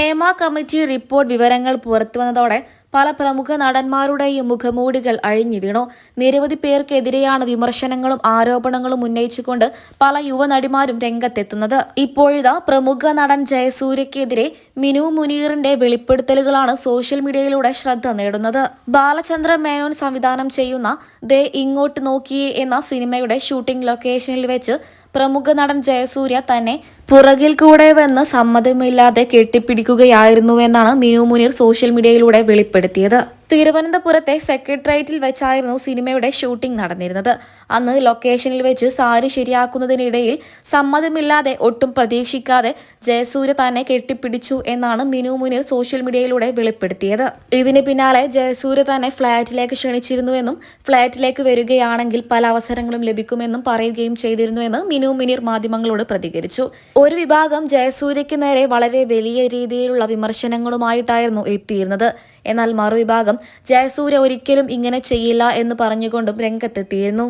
Hema committee report വിവരങ്ങൾ പുറത്തുവന്നതോടെ പല പ്രമുഖ നടന്മാരുടെയും മുഖമൂടികൾ അഴിഞ്ഞു വീണു. നിരവധി പേർക്കെതിരെയാണ് വിമർശനങ്ങളും ആരോപണങ്ങളും ഉന്നയിച്ചുകൊണ്ട് പല യുവനടിമാരും രംഗത്തെത്തുന്നത്. ഇപ്പോഴിതാ പ്രമുഖ നടൻ ജയസൂര്യക്കെതിരെ മിനു മുനീറിന്റെ വെളിപ്പെടുത്തലുകളാണ് സോഷ്യൽ മീഡിയയിലൂടെ ശ്രദ്ധ നേടുന്നത്. ബാലചന്ദ്ര മേനോൻ സംവിധാനം ചെയ്യുന്ന ദേ ഇങ്ങോട്ട് നോക്കിയേ എന്ന സിനിമയുടെ ഷൂട്ടിംഗ് ലൊക്കേഷനിൽ വെച്ച് പ്രമുഖ നടൻ ജയസൂര്യ തന്നെ പുറകിൽ കൂടെ വന്ന് സമ്മതമില്ലാതെ കെട്ടിപ്പിടിക്കുകയായിരുന്നുവെന്നാണ് മിനു മുനീർ സോഷ്യൽ മീഡിയയിലൂടെ വെളിപ്പെടുത്തിയത് തിരുവനന്തപുരത്തെ സെക്രട്ടേറിയറ്റിൽ വെച്ചായിരുന്നു സിനിമയുടെ ഷൂട്ടിംഗ് നടന്നിരുന്നത്. അന്ന് ലൊക്കേഷനിൽ വെച്ച് സാരി ശരിയാക്കുന്നതിനിടയിൽ സമ്മതമില്ലാതെ ഒട്ടും പ്രതീക്ഷിക്കാതെ ജയസൂര്യ തന്നെ കെട്ടിപ്പിടിച്ചു എന്നാണ് മിനു മുനിൽ സോഷ്യൽ മീഡിയയിലൂടെ വെളിപ്പെടുത്തിയത്. ഇതിന് പിന്നാലെ ജയസൂര്യ തന്നെ ഫ്ളാറ്റിലേക്ക് ക്ഷണിച്ചിരുന്നുവെന്നും ഫ്ളാറ്റിലേക്ക് വരികയാണെങ്കിൽ പല അവസരങ്ങളും ലഭിക്കുമെന്നും പറയുകയും ചെയ്തിരുന്നുവെന്ന് മിനു മുനിർ മാധ്യമങ്ങളോട് പ്രതികരിച്ചു. ഒരു വിഭാഗം ജയസൂര്യയ്ക്ക് നേരെ വളരെ വലിയ രീതിയിലുള്ള വിമർശനങ്ങളുമായിട്ടായിരുന്നു എത്തിയിരുന്നത്. എന്നാൽ മറുവിഭാഗം ജയസൂര്യ ഒരിക്കലും ഇങ്ങനെ ചെയ്യില്ല എന്ന് പറഞ്ഞുകൊണ്ടും രംഗത്തെത്തിയിരുന്നു.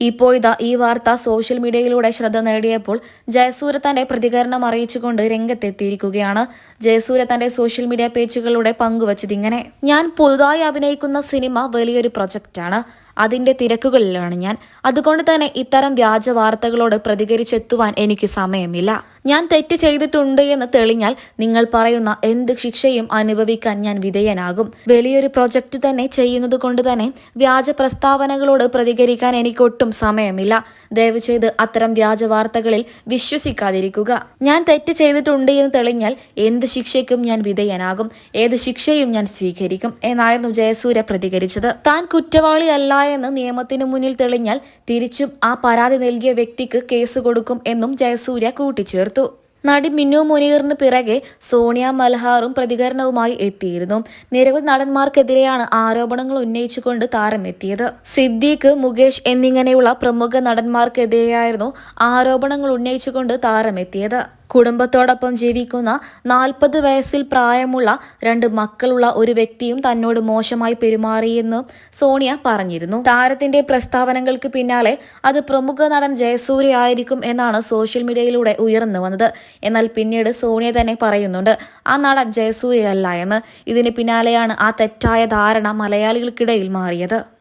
ഇപ്പോൾ ഇതാ ഈ വാർത്ത സോഷ്യൽ മീഡിയയിലൂടെ ശ്രദ്ധ നേടിയപ്പോൾ ജയസൂര്യ തന്റെ പ്രതികരണം അറിയിച്ചുകൊണ്ട് രംഗത്തെത്തിയിരിക്കുകയാണ്. ജയസൂര്യ തന്റെ സോഷ്യൽ മീഡിയ പേജുകളിലൂടെ പങ്കുവച്ചതിങ്ങനെ. ഞാൻ പുതുതായി അഭിനയിക്കുന്ന സിനിമ വലിയൊരു പ്രൊജക്റ്റാണ്. അതിന്റെ തിരക്കുകളിലാണ് ഞാൻ. അതുകൊണ്ട് തന്നെ ഇത്തരം വ്യാജ വാർത്തകളോട് പ്രതികരിച്ചെത്തുവാൻ എനിക്ക് സമയമില്ല. ഞാൻ തെറ്റ് ചെയ്തിട്ടുണ്ട് എന്ന് തെളിഞ്ഞാൽ നിങ്ങൾ പറയുന്ന എന്ത് ശിക്ഷയും അനുഭവിക്കാൻ ഞാൻ വിധേയനാകും. വലിയൊരു പ്രൊജക്ട് തന്നെ ചെയ്യുന്നത് കൊണ്ട് തന്നെ വ്യാജ പ്രസ്താവനകളോട് പ്രതികരിക്കാൻ എനിക്കൊട്ടും സമയമില്ല. ദയവ് ചെയ്ത് അത്തരം വ്യാജ വാർത്തകളിൽ വിശ്വസിക്കാതിരിക്കുക. ഞാൻ തെറ്റ് ചെയ്തിട്ടുണ്ട് എന്ന് തെളിഞ്ഞാൽ എന്ത് ശിക്ഷയ്ക്കും ഞാൻ വിധേയനാകും. ഏത് ശിക്ഷയും ഞാൻ സ്വീകരിക്കും എന്നായിരുന്നു ജയസൂര്യ പ്രതികരിച്ചത്. താൻ കുറ്റവാളിയല്ല എന്ന് നിയമത്തിന് മുന്നിൽ തെളിഞ്ഞാൽ തിരിച്ചും ആ പരാതി നൽകിയ വ്യക്തിക്ക് കേസ് കൊടുക്കും എന്നും ജയസൂര്യ കൂട്ടിച്ചേർത്തു. നടി മിന്നു മുനീറിന് പിറകെ സോണിയ മൽഹാറും പ്രതികരണവുമായി എത്തിയിരുന്നു. നിരവധി നടന്മാർക്കെതിരെയാണ് ആരോപണങ്ങൾ ഉന്നയിച്ചുകൊണ്ട് താരം എത്തിയത് സിദ്ദീഖ് മുകേഷ് എന്നിങ്ങനെയുള്ള പ്രമുഖ നടന്മാർക്കെതിരെയായിരുന്നു ആരോപണങ്ങൾ ഉന്നയിച്ചുകൊണ്ട് താരം എത്തിയത് കുടുംബത്തോടൊപ്പം ജീവിക്കുന്ന നാൽപ്പത് വയസ്സിൽ പ്രായമുള്ള രണ്ട് മക്കളുള്ള ഒരു വ്യക്തിയും തന്നോട് മോശമായി പെരുമാറിയെന്ന് സോണിയ പറഞ്ഞിരുന്നു. താരത്തിന്റെ പ്രസ്താവനകൾക്ക് പിന്നാലെ അത് പ്രമുഖ നടൻ ജയസൂര്യ ആയിരിക്കും എന്നാണ് സോഷ്യൽ മീഡിയയിലൂടെ ഉയർന്നു വന്നത്. എന്നാൽ പിന്നീട് സോണിയ തന്നെ പറയുന്നുണ്ട് ആ നടൻ ജയസൂര്യ അല്ല എന്ന്. ഇതിന് പിന്നാലെയാണ് ആ തെറ്റായ ധാരണ മലയാളികൾക്കിടയിൽ മാറിയത്.